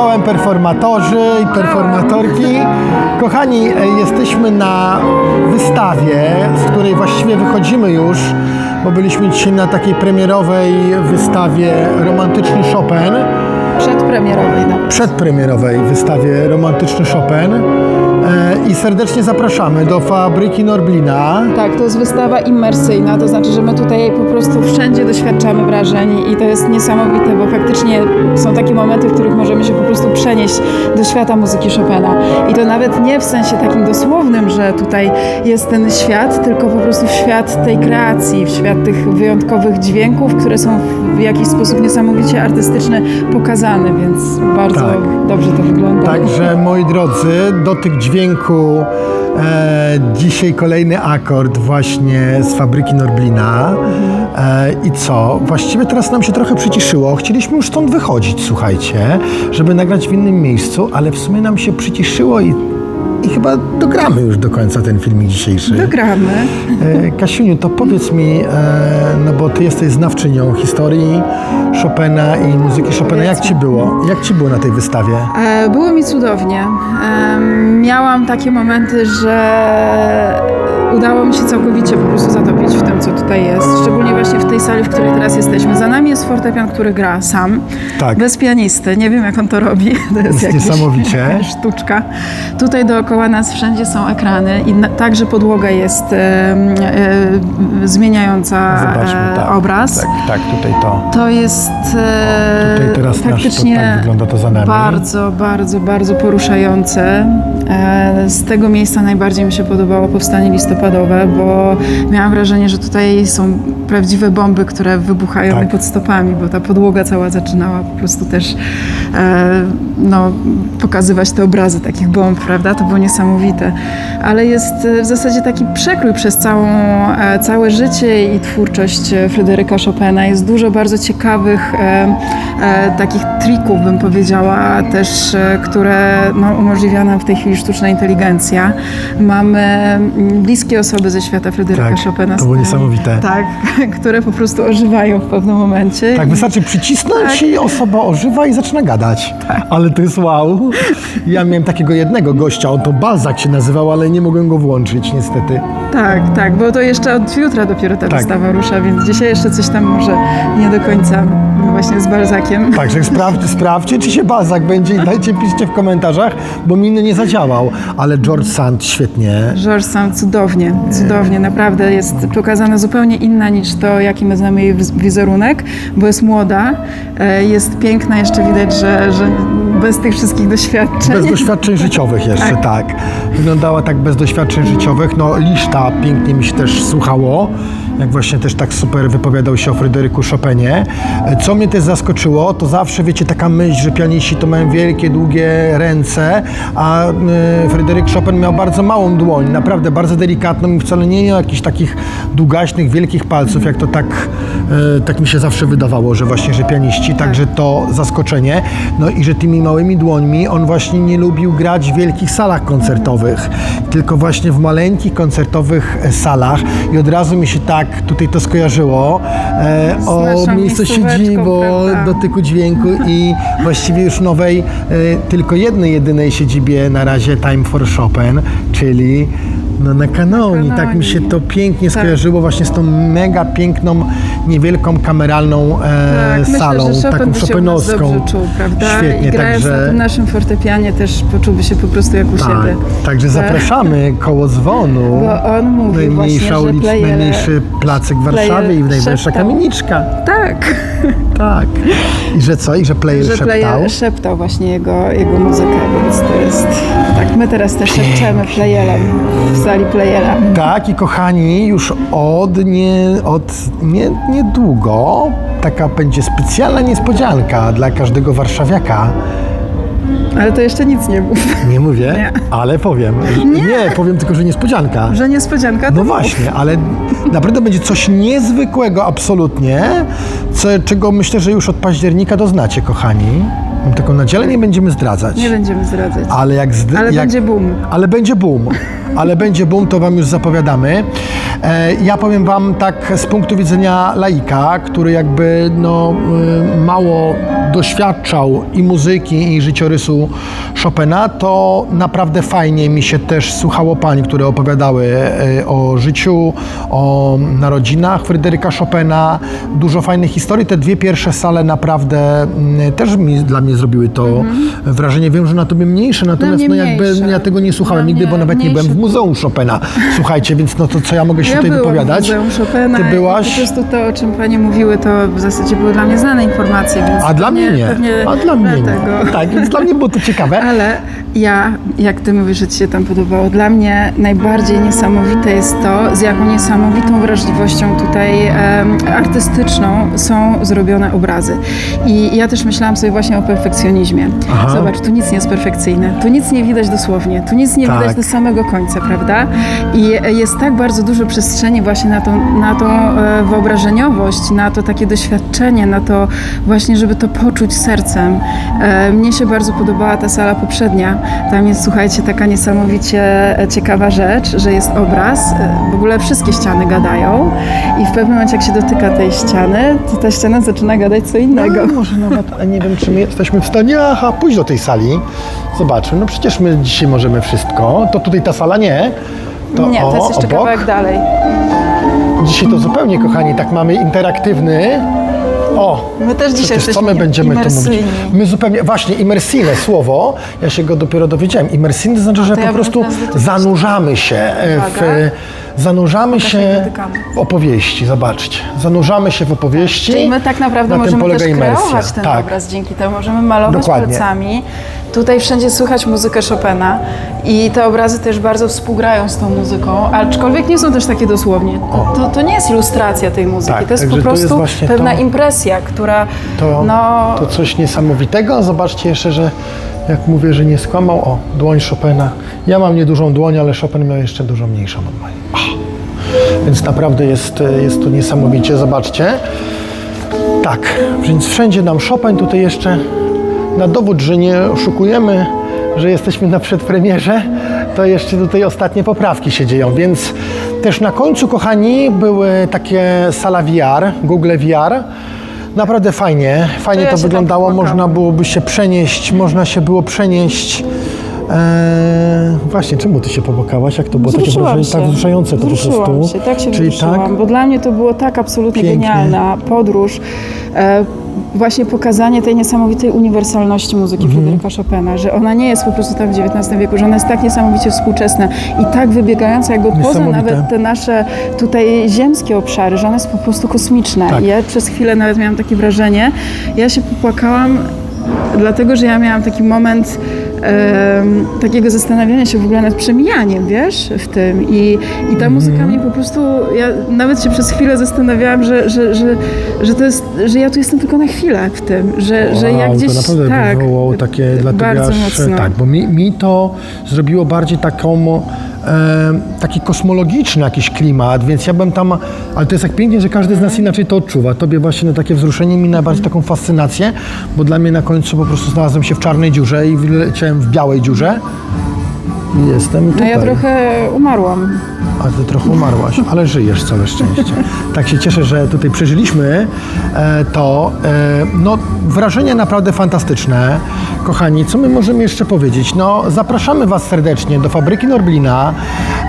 Czołem performatorzy i performatorki. Kochani, e, jesteśmy na wystawie, z której właściwie wychodzimy już, bo byliśmy dzisiaj na takiej premierowej wystawie Romantyczny Chopin, Przedpremierowej nawet. przedpremierowej wystawie Romantyczny Chopin. I serdecznie zapraszamy do fabryki Norblina. Tak, to jest wystawa immersyjna, to znaczy, że my tutaj po prostu wszędzie doświadczamy wrażeń i to jest niesamowite, bo faktycznie są takie momenty, w których możemy się po prostu przenieść do świata muzyki Chopina. I to nawet nie w sensie takim dosłownym, że tutaj jest ten świat, tylko po prostu w świat tej kreacji, w świat tych wyjątkowych dźwięków, które są w jakiś sposób niesamowicie artystycznie pokazane, więc bardzo Tak. dobrze to wygląda. Także moi drodzy, dotyk E, dzisiaj kolejny akord właśnie z fabryki Norblina. E, I co? Właściwie teraz nam się trochę przyciszyło. Chcieliśmy już stąd wychodzić, słuchajcie, żeby nagrać w innym miejscu, ale w sumie nam się przyciszyło i, i chyba dogramy już do końca ten filmik dzisiejszy. Gramy. E, Kasiuniu, to powiedz mi, e, no bo ty jesteś znawczynią historii Chopina i muzyki Chopina. Jak ci było? Jak ci było na tej wystawie? E, Było mi cudownie. Em, Miałam takie momenty, że udało mi się całkowicie po prostu zatopić w tym, co tutaj jest. Szczególnie właśnie w tej sali, w której teraz jesteśmy. Za nami jest fortepian, który gra sam, Tak. bez pianisty. Nie wiem, jak on to robi. To jest, Jest jakieś- niesamowicie. jakaś sztuczka. Tutaj dookoła nas wszędzie są ekrany i na, także podłoga jest em, e, zmieniająca Zobaczmy, e, tak. obraz. Tak, tak, tutaj to. To jest e, Tutaj teraz nasz- faktycznie to tak wygląda to za nami. bardzo, bardzo, bardzo poruszające. E, Z tego miejsca najbardziej mi się podobało powstanie listopadowe, bo miałam wrażenie, że tutaj są prawdziwe bomby, które wybuchają Tak. mi pod stopami, bo ta podłoga cała zaczynała po prostu też e, no, pokazywać te obrazy takich bomb, prawda? To było niesamowite. Ale jest e, w zasadzie taki przekrój przez całą, całe życie i twórczość Fryderyka Chopina. Jest dużo bardzo ciekawych takich trików, bym powiedziała, też, które no, umożliwia nam w tej chwili sztuczna inteligencja. Mamy bliskie osoby ze świata Fryderyka Tak, Chopina. to było niesamowite. Tak, które po prostu ożywają w pewnym momencie. Tak, wystarczy przycisnąć Tak. i osoba ożywa i zaczyna gadać. Ale to jest wow. Ja miałem takiego jednego gościa, on to Balzak się nazywał, ale nie mogłem go włączyć niestety. Tak, tak, bo to jeszcze od jutra dopiero ta Tak. wystawa rusza, więc dzisiaj jeszcze coś tam może nie do końca no właśnie z Balzakiem. Także sprawdź, sprawdźcie, czy się Balzak będzie i dajcie, piszcie w komentarzach, bo mi nie zadziałał. Ale George Sand świetnie. George sam cudownie, cudownie, naprawdę jest pokazana zupełnie inna niż to, jaki my znamy jej wiz- wizerunek, bo jest młoda, e, jest piękna, jeszcze widać, że, że bez tych wszystkich doświadczeń. Bez doświadczeń życiowych jeszcze, tak. Wyglądała tak bez doświadczeń życiowych. No, Liszta pięknie mi się też słuchało, jak właśnie też tak super wypowiadał się o Fryderyku Chopinie. Co mnie też zaskoczyło, to zawsze, wiecie, taka myśl, że pianiści to mają wielkie, długie ręce, a y, Fryderyk Chopin miał bardzo małą dłoń, naprawdę bardzo delikatną i wcale nie miał jakichś takich długaśnych, wielkich palców, jak to tak, y, tak mi się zawsze wydawało, że właśnie, że pianiści, także to zaskoczenie. No i że tymi małymi dłońmi on właśnie nie lubił grać w wielkich salach koncertowych, tylko właśnie w maleńkich koncertowych e, salach i od razu mi się tak tutaj to skojarzyło e, o naszą miejscu miejscóweczką, siedzibo, prawda? dotyku dźwięku i właściwie już nowej, e, tylko jednej, jedynej siedzibie na razie Time for Chopin, czyli no na Kanoni. Na Tak mi się to pięknie Tak. skojarzyło właśnie z tą mega piękną, niewielką kameralną e, Tak, salą, myślę, że taką czuł, prawda? Świetnie, I grając także na tym naszym fortepianie też poczułby się po prostu jak u tak, siebie. także zapraszamy koło dzwonu. Bo on mówi Najmniejsza właśnie, że ulica, playere- najmniejszy placyk w Warszawie player i szeptał. kamieniczka. Tak, Tak. I że co? I że player że szeptał? player szeptał właśnie jego, jego muzykę, więc to jest... Tak, my teraz też szepczemy playerem w playera. Tak, i kochani, już od, nie, od nie, niedługo taka będzie specjalna niespodzianka dla każdego warszawiaka. Ale to jeszcze nic nie mów. Nie mówię, Nie. ale powiem. Nie. powiem tylko, że niespodzianka. Że niespodzianka to No mów. właśnie, ale naprawdę będzie coś niezwykłego absolutnie, co, czego myślę, że już od października doznacie, kochani. Mam taką nadzieję, ale nie będziemy zdradzać. Nie będziemy zdradzać. Ale jak, zd- Ale jak będzie boom. Ale będzie boom. Ale będzie boom, to wam już zapowiadamy. E, ja powiem wam tak z punktu widzenia laika, który jakby no, y, mało doświadczał i muzyki, i życiorysu Chopina, to naprawdę fajnie mi się też słuchało pań, które opowiadały e, o życiu, o narodzinach Fryderyka Chopina. Dużo fajnych historii. Te dwie pierwsze sale naprawdę mm, też mi, dla mnie zrobiły to wrażenie. Wiem, że na tobie mniejsze, natomiast mnie no jakby mniejsze. ja tego nie słuchałem nigdy, mnie bo nawet nie byłem w. Muzeum Chopina. Słuchajcie, więc no to co ja mogę się Ja tutaj byłam wypowiadać? w Muzeum Chopina Ty byłaś? po prostu to, o czym Panie mówiły, to w zasadzie były dla mnie znane informacje, więc A dla mnie nie. A dla mnie nie. Tak, więc dla mnie było to ciekawe. Ale ja, jak Ty mówisz, że Ci się tam podobało, dla mnie najbardziej niesamowite jest to, z jaką niesamowitą wrażliwością tutaj em, artystyczną są zrobione obrazy. I ja też myślałam sobie właśnie o perfekcjonizmie. Aha. Zobacz, tu nic nie jest perfekcyjne, tu nic nie widać dosłownie, tu nic nie Tak. widać do samego końca, prawda? I e, jest tak bardzo dużo przestrzeni właśnie na tą, na tą e, wyobrażeniowość, na to takie doświadczenie, na to właśnie, żeby to poczuć sercem. E, Mnie się bardzo podobała ta sala poprzednia. Tam jest, słuchajcie, taka niesamowicie ciekawa rzecz, że jest obraz, w ogóle wszystkie ściany gadają i w pewnym momencie, jak się dotyka tej ściany, to ta ściana zaczyna gadać co innego. No, może nawet, nie wiem, czy my jesteśmy w stanie, aha, pójść do tej sali. Zobaczmy, no przecież my dzisiaj możemy wszystko. To tutaj ta sala nie. To, Nie, to jest jeszcze obok. kawałek dalej. Dzisiaj to zupełnie, kochani, tak mamy interaktywny. O, My też dzisiaj Przecież co my będziemy tu mówić? imersyjni. My zupełnie, właśnie, imersyjne słowo, ja się go dopiero dowiedziałem. Imersyjny to znaczy, że ja po prostu zanurzamy się e, w. zanurzamy się dotykamy. w opowieści, zobaczcie. Zanurzamy się w opowieści. Czyli my tak naprawdę Na możemy też imersja. kreować ten tak. obraz dzięki temu. Możemy malować Dokładnie. palcami. Tutaj wszędzie słychać muzykę Chopina i te obrazy też bardzo współgrają z tą muzyką, aczkolwiek nie są też takie dosłownie. To, to, to nie jest ilustracja tej muzyki, Tak, to jest po jest prostu właśnie pewna to- impresja, która To, no, to coś niesamowitego. Zobaczcie jeszcze, że jak mówię, że nie skłamał, o, dłoń Chopina. Ja mam niedużą dłoń, ale Chopin miał jeszcze dużo mniejszą od mojej. Więc naprawdę jest, jest to niesamowicie, zobaczcie. Tak, więc wszędzie nam Chopin, tutaj jeszcze na dowód, że nie oszukujemy, że jesteśmy na przedpremierze, to jeszcze tutaj ostatnie poprawki się dzieją, więc też na końcu, kochani, były takie sala VR, Google VR. Naprawdę fajnie, fajnie ja to, tam wyglądało, można byłoby się przenieść, można się było przenieść. Eee, właśnie, czemu ty się popłakałaś? Jak to było takie wrażenie, tak wzruszające to po Wzruszyłam prostu? się, tak się Czyli wzruszyłam, tak, bo dla mnie to było tak absolutnie Pięknie. genialna podróż. E, właśnie pokazanie tej niesamowitej uniwersalności muzyki Mhm. Fryderyka Chopina, że ona nie jest po prostu tak w XIX wieku, że ona jest tak niesamowicie współczesna i tak wybiegająca jakby poza nawet te nasze tutaj ziemskie obszary, że ona jest po prostu kosmiczna. Tak. I ja przez chwilę nawet miałam takie wrażenie, ja się popłakałam dlatego, że ja miałam taki moment takiego zastanawiania się w ogóle nad przemijaniem, wiesz, w tym. I, i ta muzyka mnie po prostu, ja nawet się przez chwilę zastanawiałam, że, że, że, że to jest, że ja tu jestem tylko na chwilę w tym, że, że ja Wow, gdzieś... to naprawdę tak, wywołało takie, dlatego bardzo aż, mocno. tak, bo mi, mi to zrobiło bardziej taką, taki kosmologiczny jakiś klimat, więc ja bym tam, ale to jest tak pięknie, że każdy z nas inaczej to odczuwa. Tobie właśnie na takie wzruszenie, mi najbardziej taką fascynację, bo dla mnie na końcu po prostu znalazłem się w czarnej dziurze i leciałem w białej dziurze i jestem No tutaj. ja trochę umarłam. A ty trochę umarłaś, ale żyjesz, całe szczęście. Tak się cieszę, że tutaj przeżyliśmy e, to. E, no, wrażenia naprawdę fantastyczne. Kochani, co my możemy jeszcze powiedzieć? No, zapraszamy Was serdecznie do fabryki Norblina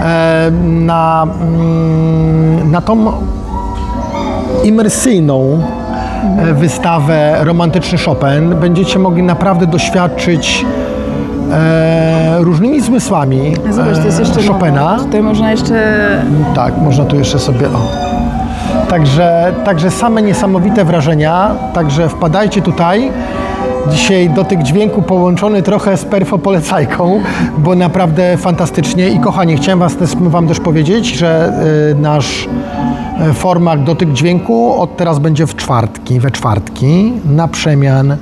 e, na, mm, na tą imersyjną wystawę Romantyczny Chopin. Będziecie mogli naprawdę doświadczyć e, różnymi zmysłami Zobacz, to jest e, jeszcze Chopina. Tutaj można jeszcze... Tak, można tu jeszcze sobie. O. Także, także same niesamowite wrażenia. Także wpadajcie tutaj. Dzisiaj dotyk dźwięku połączony trochę z perfopolecajką, bo naprawdę fantastycznie. I kochani, chciałem was też, Wam też powiedzieć, że y, nasz y, format dotyk dźwięku od teraz będzie w czwartki, we czwartki, na przemian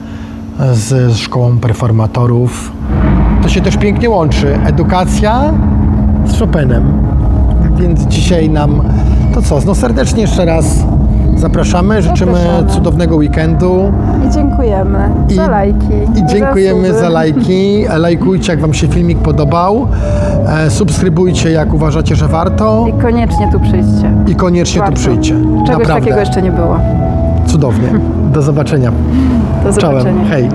z, z szkołą performatorów. To się też pięknie łączy. Edukacja z Chopinem. Więc dzisiaj nam to co? No serdecznie jeszcze raz Zapraszamy, życzymy Zapraszamy. cudownego weekendu I dziękujemy I- za lajki. i dziękujemy suby. za lajki. Lajkujcie, jak Wam się filmik podobał. E, subskrybujcie, jak uważacie, że warto. I koniecznie tu przyjdźcie. I koniecznie Warto. tu przyjdźcie. Czegoś Naprawdę. takiego jeszcze nie było. Cudownie. Do zobaczenia. Do Czołem. zobaczenia. Hej.